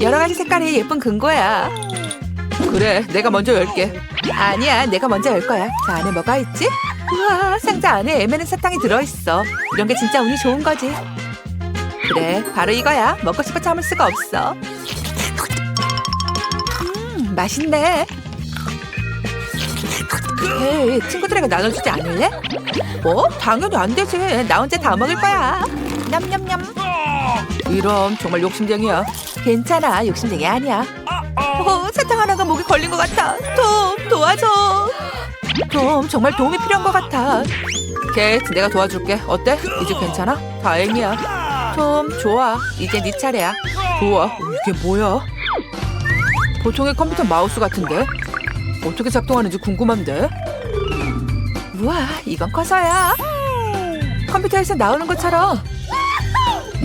여러 가지 색깔의 예쁜 금고야. 그래, 내가 먼저 열게. 아니야, 내가 먼저 열 거야. 자, 안에 뭐가 있지? 우와, 상자 안에 에메는 사탕이 들어있어. 이런 게 진짜 운이 좋은 거지. 그래, 바로 이거야. 먹고 싶어 참을 수가 없어. 음, 맛있네. 에이, 친구들에게 나눠주지 않을래? 뭐? 당연히 안 되지. 나 혼자 다 먹을 거야. 냠냠냠. 이런 정말 욕심쟁이야. 괜찮아, 욕심쟁이 아니야. 어, 사탕 하나가 목에 걸린 것 같아. 톰, 도와줘. 톰, 정말 도움이 필요한 것 같아. 케이트, 내가 도와줄게. 어때? 이제 괜찮아? 다행이야. 톰, 좋아. 이제 네 차례야. 좋아. 이게 뭐야? 보통의 컴퓨터 마우스 같은데? 어떻게 작동하는지 궁금한데? 우와, 이건 커서야. 컴퓨터에서 나오는 것처럼.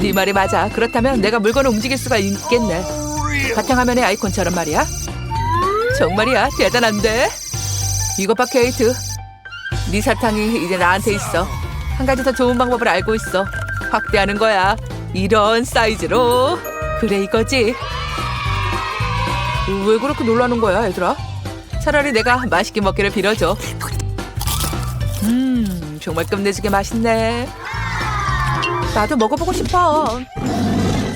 네 말이 맞아. 그렇다면 내가 물건을 움직일 수가 있겠네. 바탕화면의 아이콘처럼 말이야. 정말이야, 대단한데? 이것 봐, 케이트. 네 사탕이 이제 나한테 있어. 한 가지 더 좋은 방법을 알고 있어. 확대하는 거야. 이런 사이즈로. 그래, 이거지. 왜 그렇게 놀라는 거야, 얘들아? 차라리 내가 맛있게 먹기를 빌어줘. 음, 정말 끝내주게 맛있네. 나도 먹어보고 싶어.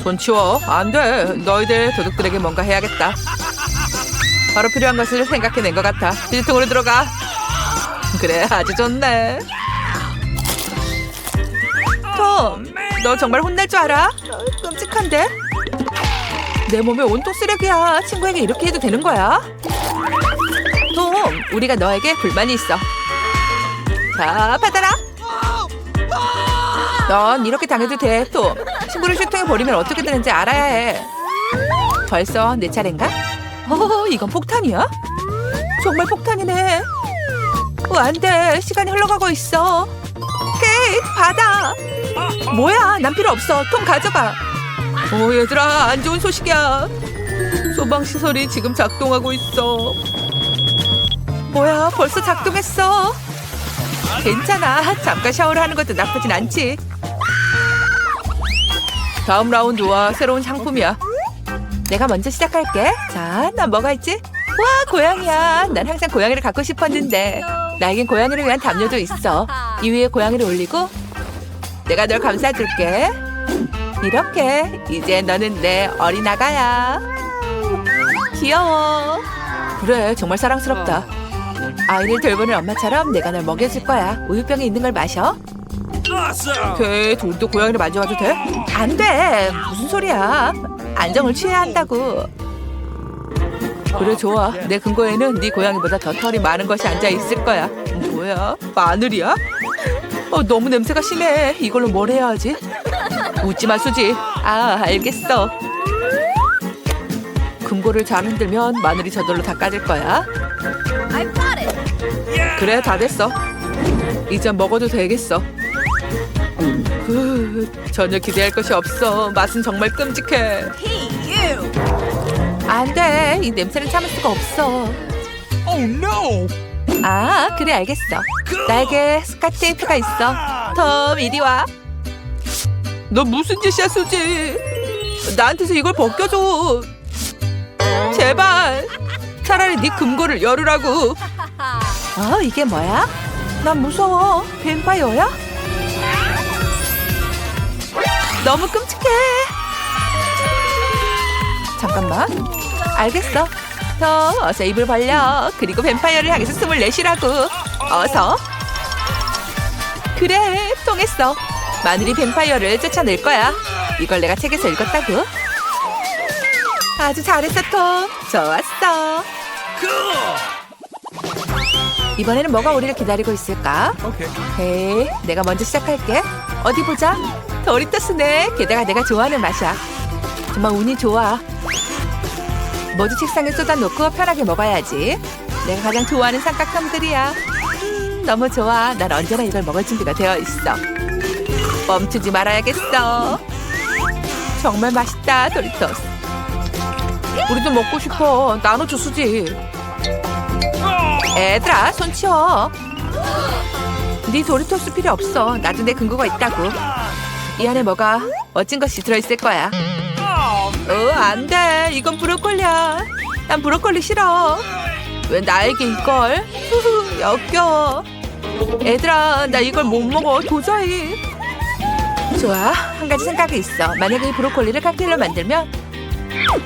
손 치워. 안 돼. 너희들 도둑들에게 뭔가 해야겠다. 바로 필요한 것을 생각해낸 것 같아. 비닐통으로 들어가. 그래, 아주 좋네. 톰, 너 정말 혼낼 줄 알아? 끔찍한데? 내 몸에 온통 쓰레기야. 친구에게 이렇게 해도 되는 거야? 톰, 우리가 너에게 불만이 있어. 자, 받아라. 넌 이렇게 당해도 돼, 톰. 친구를 슈팅해 버리면 어떻게 되는지 알아야 해. 벌써 내 차례인가? 어, 이건 폭탄이야? 정말 폭탄이네. 어, 안 돼. 시간이 흘러가고 있어. 케이트, 받아. 뭐야, 난 필요 없어. 톰 가져가. 어, 얘들아, 안 좋은 소식이야. 소방시설이 지금 작동하고 있어. 뭐야, 벌써 작동했어. 괜찮아. 잠깐 샤워를 하는 것도 나쁘진 않지. 다음 라운드와 새로운 상품이야. 내가 먼저 시작할게. 자, 난 뭐가 있지? 와, 고양이야. 난 항상 고양이를 갖고 싶었는데. 나에겐 고양이를 위한 담요도 있어. 이 위에 고양이를 올리고 내가 널 감싸줄게. 이렇게 이제 너는 내 어린 아가야. 귀여워. 그래, 정말 사랑스럽다. 아이를 돌보는 엄마처럼 내가 널 먹여줄 거야. 우유병에 있는 걸 마셔. 오케이, 우리도 고양이를 만져봐도 돼? 안 돼. 무슨 소리야? 안정을 취해야 한다고. 그래 좋아. 내 근거에는 네 고양이보다 더 털이 많은 것이 앉아 있을 거야. 뭐야? 마늘이야? 어, 너무 냄새가 심해. 이걸로 뭘 해야 하지? 웃지 마, 수지. 아, 알겠어. 금고를 잘 흔들면 마늘이 저절로 거야. I've got it. 그래, 다 됐어. 이제 먹어도 되겠어. 후, 전혀 기대할 것이 없어. 맛은 정말 끔찍해. Hey, you. 안 돼. 이 냄새를 참을 수가 없어. Oh no! 아, 그래, 알겠어. 나에게 스카치 테이프가 있어. 톰, 이리 와. 너 무슨 짓이야, 수지? 나한테서 이걸 벗겨줘. 제발. 차라리 네 금고를 열으라고. 어, 이게 뭐야? 난 무서워. 뱀파이어야? 너무 끔찍해. 잠깐만. 알겠어. 더 어서 입을 벌려. 그리고 뱀파이어를 향해서 숨을 내쉬라고. 어서. 그래, 통했어. 마늘이 뱀파이어를 쫓아낼 거야. 이걸 내가 책에서 읽었다고. 아주 잘했어, 톰. 좋았어. 이번에는 뭐가 우리를 기다리고 있을까? Okay. 에이, 내가 먼저 시작할게. 어디 보자. 도리토스네. 게다가 내가 좋아하는 맛이야. 정말 운이 좋아. 모두 책상에 쏟아놓고 편하게 먹어야지. 내가 가장 좋아하는 삼각형들이야. 음, 너무 좋아. 난 언제나 이걸 먹을 준비가 되어 있어. 멈추지 말아야겠어. 정말 맛있다, 도리토스. 우리도 먹고 싶어. 나눠줘, 수지. 애들아, 손 치워. 네 도리토스 필요 없어. 나도 내 근거가 있다고. 이 안에 뭐가 멋진 것이 들어있을 거야. 어, 안 돼. 돼. 이건 브로콜리야. 난 브로콜리 싫어. 왜 나에게 이걸? 후후, 역겨워. 얘들아, 나 이걸 못 먹어. 도저히. 좋아. 한 가지 생각이 있어. 만약에 이 브로콜리를 칵테일로 만들면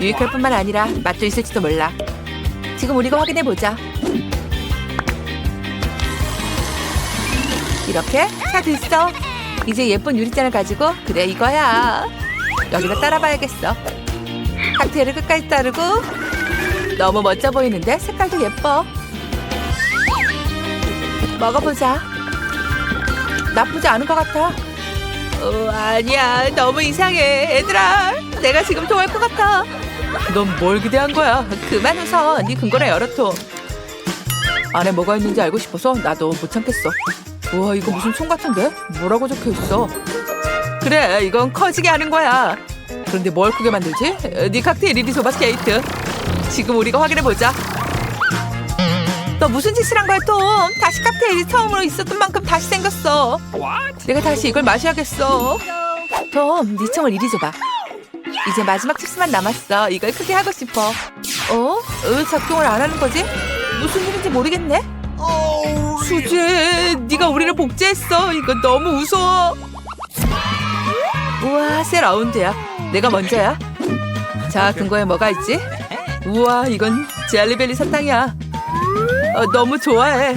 유익할 뿐만 아니라 맛도 있을지도 몰라. 지금 우리가 확인해 보자. 이렇게 다 됐어. 이제 예쁜 유리잔을 가지고 그래 이거야. 여기다 따라봐야겠어. 칵테일을 끝까지 따르고 너무 멋져 보이는데 색깔도 예뻐. 먹어보자. 나쁘지 않은 것 같아. 어, 아니야. 너무 이상해. 얘들아. 내가 지금 토할 것 같아. 넌 뭘 기대한 거야? 그만 웃어. 네 근거나 열어둬. 안에 뭐가 있는지 알고 싶어서 나도 못 참겠어. 우와, 이거 무슨 총 같은데? 뭐라고 적혀 있어? 그래, 이건 커지게 하는 거야. 그런데 뭘 크게 만들지? 에, 네 칵테일 이리 줘봐, 스케이트. 지금 우리가 확인해 보자. 너 무슨 짓을 한 거야, 톰? 다시 칵테일이 처음으로 있었던 만큼 다시 생겼어. 내가 다시 이걸 마셔야겠어. 톰, 네 총을 이리 줘봐. 이제 마지막 칩스만 남았어. 이걸 크게 하고 싶어. 어? 왜 작동을 안 하는 거지? 무슨 일인지 모르겠네. 수지, 네가 우리를 복제했어. 이거 너무 무서워. 우와, 새 라운드야. 내가 먼저야. 자, 근거에 뭐가 있지? 우와, 이건 젤리벨리 사탕이야. 어, 너무 좋아해.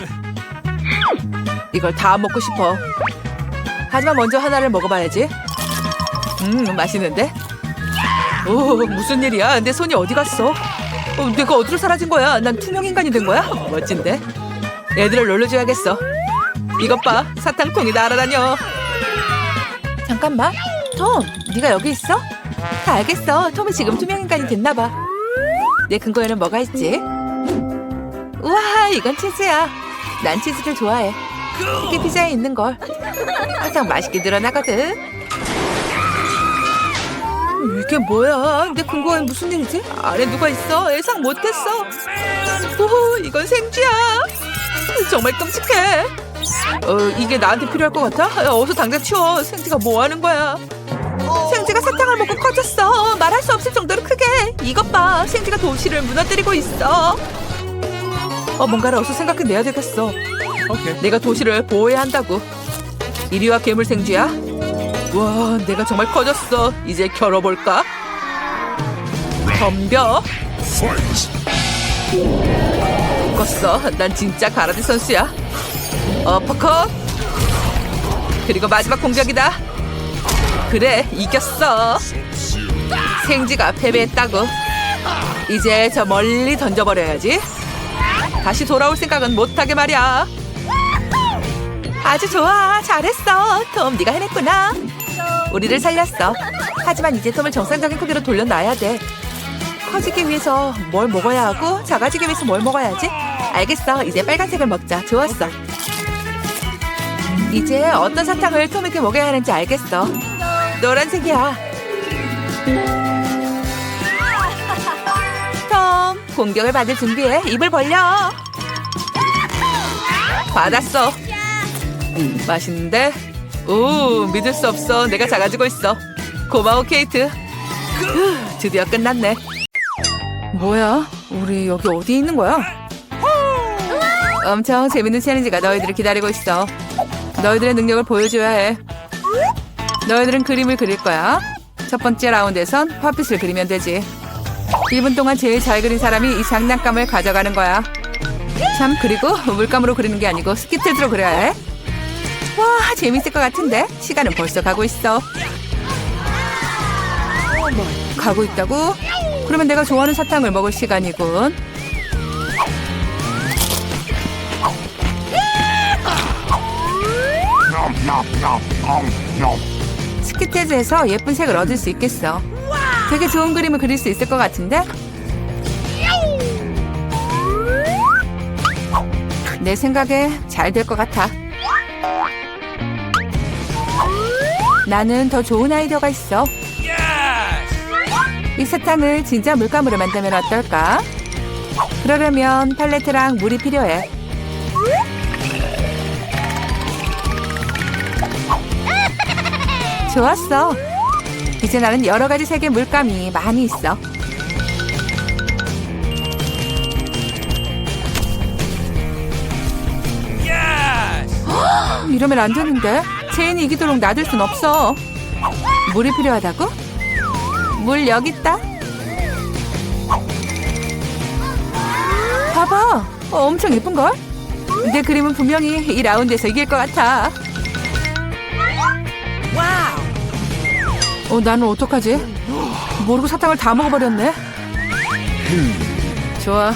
이걸 다 먹고 싶어. 하지만 먼저 하나를 먹어봐야지. 음, 맛있는데? 오, 무슨 일이야? 내 손이 어디 갔어? 어, 내가 어디로 사라진 거야? 난 투명 인간이 된 거야? 멋진데? 애들을 놀려줘야겠어. 이것 봐, 사탕통이 날아다녀. 잠깐만, 톰, 네가 여기 있어? 다 알겠어. 톰이 지금 투명 인간이 됐나 봐. 내 근거에는 뭐가 있지? 우와, 이건 치즈야. 난 치즈를 좋아해. 특히 피자에 있는 걸. 항상 맛있게 늘어나거든. 이게 뭐야? 내 근거에 무슨 일이지? 안에 누가 있어? 예상 못했어. 오, 이건 생쥐야. 정말 끔찍해. 어, 이게 나한테 필요할 것 같아? 야, 어서 당장 치워. 생쥐가 뭐 하는 거야? 생쥐가 사탕을 먹고 커졌어. 말할 수 없을 정도로 크게. 이것 봐. 생쥐가 도시를 무너뜨리고 있어. 어, 뭔가를 어서 생각해내야 되겠어. okay. 내가 도시를 보호해야 한다고. 이리와 괴물 생쥐야. 와, 내가 정말 커졌어. 이제 겨뤄볼까? 덤벼. 껐어. 난 진짜 가라데 선수야. 어퍼컷. 그리고 마지막 공격이다. 그래, 이겼어. 생쥐가 패배했다고. 이제 저 멀리 던져버려야지. 다시 돌아올 생각은 못하게 말이야. 아주 좋아. 잘했어. 톰, 네가 해냈구나. 우리를 살렸어. 하지만 이제 톰을 정상적인 크기로 돌려놔야 돼. 커지기 위해서 뭘 먹어야 하고 작아지기 위해서 뭘 먹어야지? 알겠어. 이제 빨간색을 먹자. 좋았어. 이제 어떤 사탕을 톰에게 먹여야 하는지 알겠어. 노란색이야. 톰, 공격을 받을 준비해. 입을 벌려. 받았어. 음, 맛있는데? 오, 믿을 수 없어. 내가 작아지고 있어. 고마워, 케이트. 후, 드디어 끝났네. 뭐야? 우리 여기 어디 있는 거야? 엄청 재밌는 챌린지가 너희들을 기다리고 있어. 너희들의 능력을 보여줘야 해. 너희들은 그림을 그릴 거야. 첫 번째 라운드에선 팝핏을 그리면 되지. 1분 동안 제일 잘 그린 사람이 이 장난감을 가져가는 거야. 참 그리고 물감으로 그리는 게 아니고 스키틀즈로 그려야 해. 와 재밌을 것 같은데 시간은 벌써 가고 있어. 가고 있다고? 그러면 내가 좋아하는 사탕을 먹을 시간이군. 스키테즈에서 예쁜 색을 얻을 수 있겠어. 되게 좋은 그림을 그릴 수 있을 것 같은데? 내 생각에 잘 될 것 같아. 나는 더 좋은 아이디어가 있어. 이 사탕을 진짜 물감으로 만들면 어떨까? 그러려면 팔레트랑 물이 필요해. 좋았어. 이제 나는 여러 가지 색의 물감이 많이 있어. 이러면 안 되는데. 체인이 이기도록 놔둘 순 없어. 물이 필요하다고? 물 여기 있다. 봐봐. 어, 엄청 예쁜 걸? 내 그림은 분명히 이 라운드에서 이길 것 같아. 어, 나는 어떡하지? 모르고 사탕을 다 먹어버렸네. 좋아.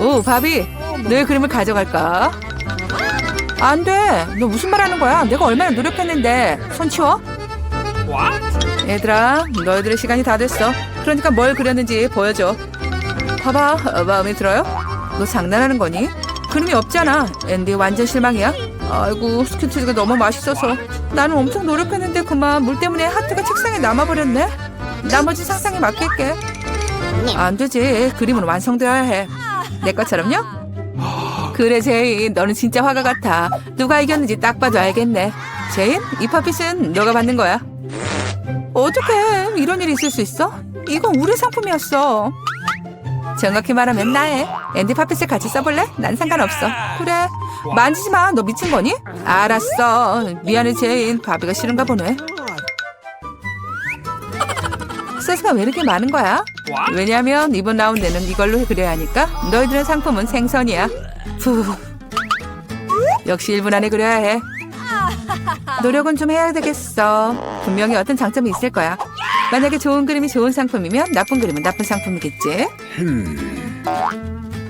오, 바비. 너의 그림을 가져갈까? 안 돼. 너 무슨 말 하는 거야? 내가 얼마나 노력했는데. 손 치워. 얘들아, 너희들의 시간이 다 됐어. 그러니까 뭘 그렸는지 보여줘. 봐봐, 어, 마음에 들어요? 너 장난하는 거니? 그림이 없잖아. 앤디 완전 실망이야. 아이고, 스킨치즈가 너무 맛있어서. 나는 엄청 노력했는데 그만 물 때문에 하트가 책상에 남아버렸네. 나머지 상상에 맡길게. 안 되지. 그림은 완성되어야 해. 내 것처럼요? 그래, 제인. 너는 진짜 화가 같아. 누가 이겼는지 딱 봐도 알겠네. 제인, 이 팝핏은 너가 받는 거야. 어떡해. 이런 일이 있을 수 있어? 이건 우리 상품이었어. 정확히 말하면 나의 앤디 팝핏을 같이 써볼래? 난 상관없어. 그래. 만지지 마. 너 미친 거니? 알았어. 미안해, 제인. 바비가 싫은가 보네. 사이즈가 왜 이렇게 많은 거야? 왜냐면 이번 라운드는 이걸로 그려야 하니까 너희들의 상품은 생선이야. 푸. 역시 1분 안에 그려야 해. 노력은 좀 해야 되겠어. 분명히 어떤 장점이 있을 거야. 만약에 좋은 그림이 좋은 상품이면 나쁜 그림은 나쁜 상품이겠지.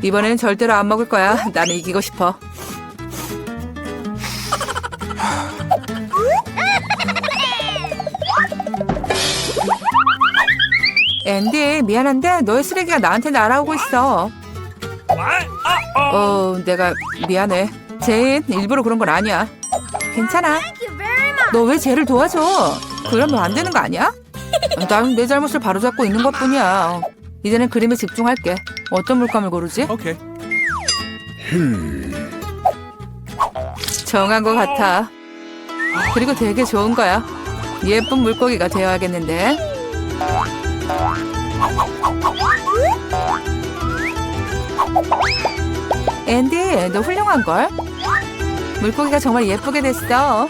이번에는 절대로 안 먹을 거야. 나는 이기고 싶어. 앤디, 미안한데 너의 쓰레기가 나한테 날아오고 있어. 어, 내가 미안해. 제인, 일부러 그런 건 아니야. 괜찮아. 너 왜 쟤를 도와줘? 그러면 안 되는 거 아니야? 난 내 잘못을 바로잡고 있는 것뿐이야. 이제는 그림에 집중할게. 어떤 물감을 고르지? Okay. 정한 것 같아. 그리고 되게 좋은 거야. 예쁜 물고기가 되어야겠는데. 앤디, 너 훌륭한 걸. 물고기가 정말 예쁘게 됐어.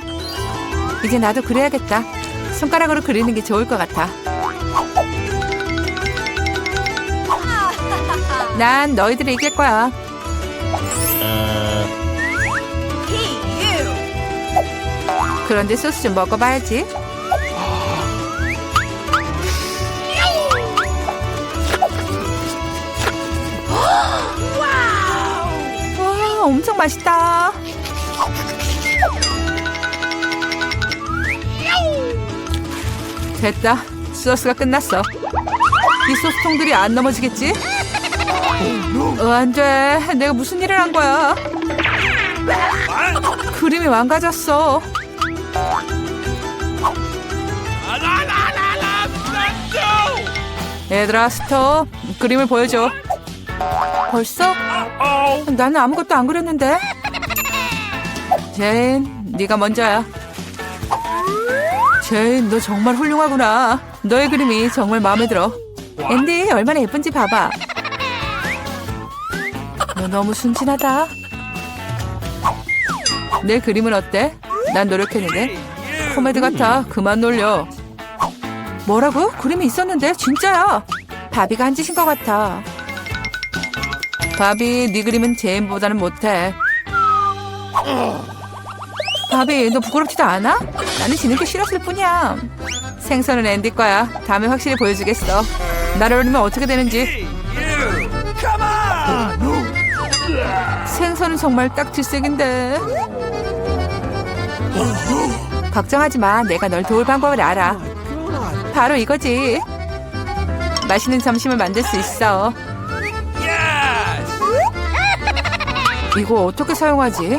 이제 나도 그래야겠다. 손가락으로 그리는 게 좋을 것 같아. 난 너희들이 이길 거야. 그런데 소스 좀 먹어봐야지. 와, 엄청 맛있다. 됐다. 소스가 끝났어. 이 소스통들이 안 넘어지겠지? 어, 안 돼. 내가 무슨 일을 한 거야? 그림이 망가졌어. 얘들아 스톱 그림을 보여줘 벌써? 나는 아무것도 안 그렸는데 제인 네가 먼저야 제인 너 정말 훌륭하구나 너의 그림이 정말 마음에 들어 앤디 얼마나 예쁜지 봐봐 너 너무 순진하다 내 그림은 어때? 난 노력했는데 코미디 같아 그만 놀려 뭐라고? 그림이 있었는데 진짜야. 바비가 한 짓인 것 같아. 바비, 네 그림은 제인보다는 못해. 바비, 너 부끄럽지도 않아? 나는 지는 게 싫었을 뿐이야. 생선은 앤디 거야. 다음에 확실히 보여주겠어. 나를 올리면 어떻게 되는지. 생선은 정말 딱 질색인데. 걱정하지 마. 내가 널 도울 방법을 알아. 바로 이거지. 맛있는 점심을 만들 수 있어. 이거 어떻게 사용하지?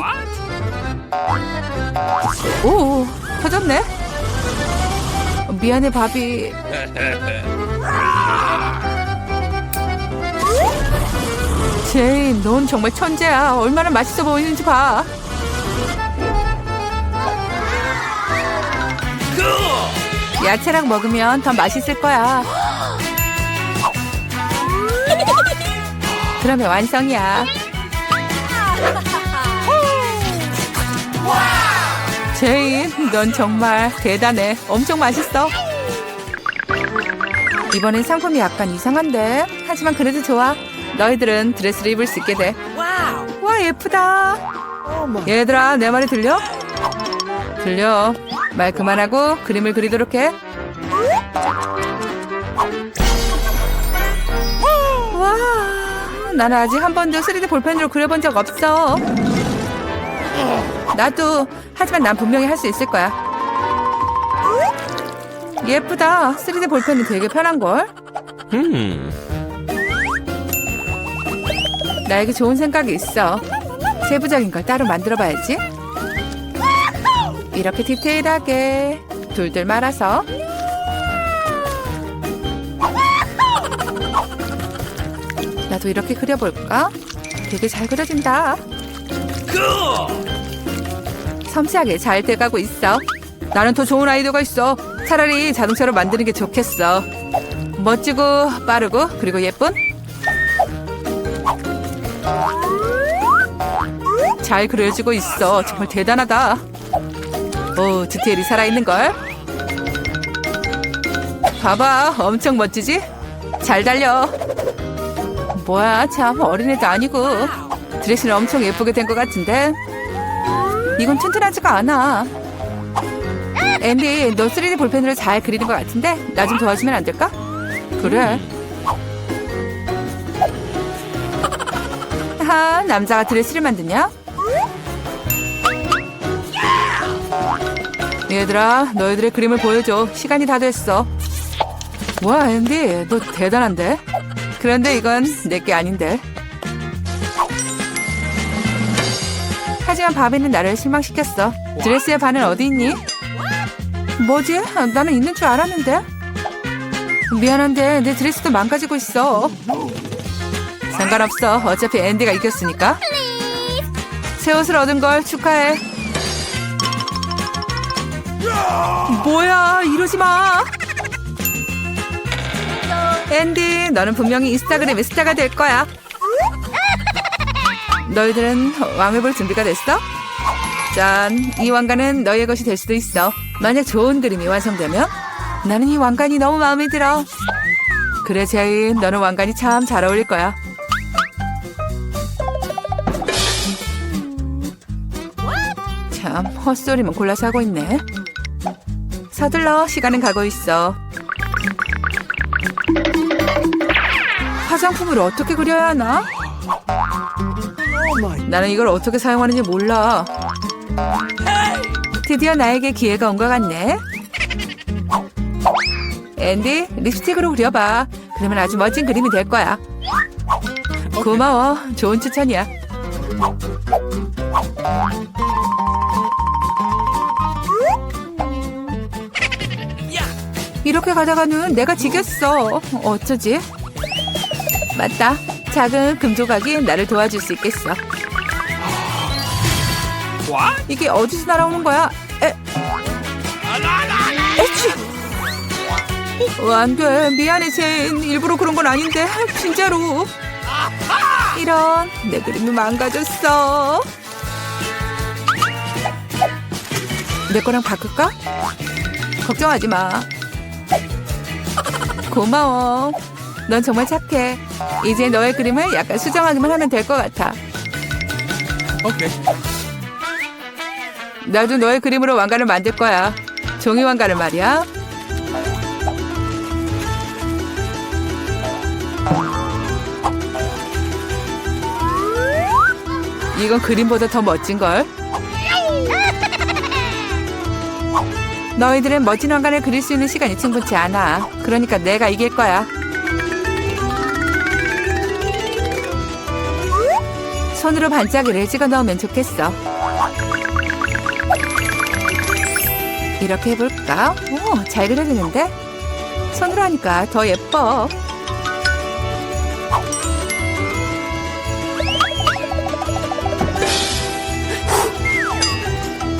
오, 터졌네. 미안해, 바비. 제인, 넌 정말 천재야. 얼마나 맛있어 보이는지 봐. 야채랑 먹으면 더 맛있을 거야. 그러면 완성이야. 제인, 넌 정말 대단해. 엄청 맛있어. 이번엔 상품이 약간 이상한데. 하지만 그래도 좋아. 너희들은 드레스를 입을 수 있게 돼. 와, 예쁘다. 얘들아, 내 말이 들려? 들려. 말 그만하고 그림을 그리도록 해. 와, 나는 아직 한 번도 3D 볼펜으로 그려본 적 없어. 나도, 하지만 난 분명히 할 수 있을 거야. 예쁘다. 3D 볼펜이 되게 편한걸? 나에게 좋은 생각이 있어. 세부적인 걸 따로 만들어 봐야지. 이렇게 디테일하게 둘둘 말아서 나도 이렇게 그려볼까? 되게 잘 그려진다. 섬세하게 잘 돼가고 있어. 나는 더 좋은 아이디어가 있어. 차라리 자동차로 만드는 게 좋겠어. 멋지고 빠르고 그리고 예쁜 잘 그려지고 있어. 정말 대단하다. 오, 디테일이 살아있는걸? 봐봐, 엄청 멋지지? 잘 달려. 뭐야, 참, 어린애도 아니고. 드레스는 엄청 예쁘게 된 것 같은데? 이건 튼튼하지가 않아. 앤디, 너 3D 볼펜으로 잘 그리는 것 같은데? 나 좀 도와주면 안 될까? 그래. 하, 남자가 드레스를 만드냐? 얘들아, 너희들의 그림을 보여줘. 시간이 다 됐어. 와, 앤디, 너 대단한데? 그런데 이건 내 게 아닌데. 하지만 바비는 나를 실망시켰어. 드레스의 반은 어디 있니? 뭐지? 아, 나는 있는 줄 알았는데. 미안한데 내 드레스도 망가지고 있어. 상관없어. 어차피 앤디가 이겼으니까. 새 옷을 얻은 걸 축하해. 뭐야, 이러지 마. 앤디, 너는 분명히 인스타그램의 스타가 될 거야. 너희들은 왕을 볼 준비가 됐어? 짠, 이 왕관은 너희의 것이 될 수도 있어. 만약 좋은 그림이 완성되면 나는 이 왕관이 너무 마음에 들어. 그래, 제인, 너는 왕관이 참 잘 어울릴 거야. 참, 헛소리만 골라서 하고 있네. 서둘러, 시간은 가고 있어. 화장품을 어떻게 그려야 하나? 나는 이걸 어떻게 사용하는지 몰라. 드디어 나에게 기회가 온 것 같네. 앤디, 립스틱으로 그려봐. 그러면 아주 멋진 그림이 될 거야. 고마워. 좋은 추천이야. 이렇게 가다가는 내가 지겠어. 어쩌지? 맞다. 작은 금조각이 나를 도와줄 수 있겠어. What? 이게 어디서 날아오는 거야? 에, 에취! 어, 안 돼. 미안해, 제인. 일부러 그런 건 아닌데. 진짜로. 이런, 내 그림이 망가졌어. 내 거랑 바꿀까? 걱정하지 마. 고마워. 넌 정말 착해. 이제 너의 그림을 약간 수정하기만 하면 될 것 같아. Okay. 나도 너의 그림으로 왕관을 만들 거야. 종이 왕관을 말이야. 이건 그림보다 더 멋진 걸. 너희들은 멋진 왕관을 그릴 수 있는 시간이 충분치 않아. 그러니까 내가 이길 거야. 손으로 반짝이를 찍어 넣으면 좋겠어. 이렇게 해볼까? 오, 잘 그려지는데? 손으로 하니까 더 예뻐.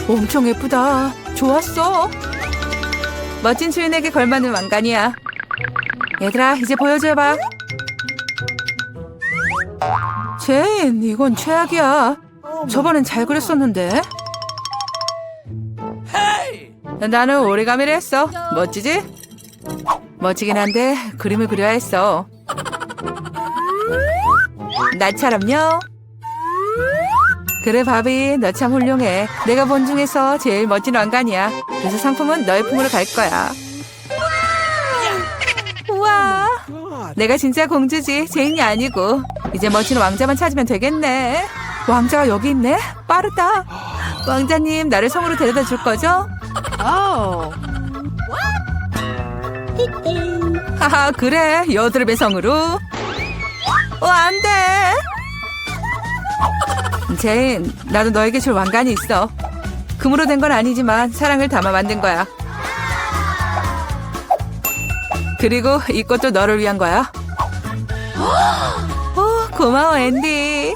엄청 예쁘다. 좋았어. 멋진 주인에게 걸맞는 왕관이야. 얘들아, 이제 보여줘봐. 제인, 이건 최악이야. 저번엔 잘 그렸었는데. 나는 오리가미를 했어. 멋지지? 멋지긴 한데 그림을 그려야 했어. 나처럼요. 그래 바비 너 참 훌륭해. 내가 본 중에서 제일 멋진 왕관이야. 그래서 상품은 너의 품으로 갈 거야. 내가 진짜 공주지. 제인이 아니고. 이제 멋진 왕자만 찾으면 되겠네. 왕자가 여기 있네. 빠르다. 왕자님 나를 성으로 데려다 줄 거죠? 하하 그래. 여드름 배성으로. 어 안돼. 제인 나도 너에게 줄 왕관이 있어. 금으로 된 건 아니지만 사랑을 담아 만든 거야 그리고 이 꽃도 너를 위한 거야. 오, 고마워 앤디.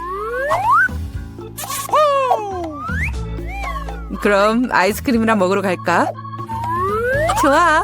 그럼 아이스크림이나 먹으러 갈까? 좋아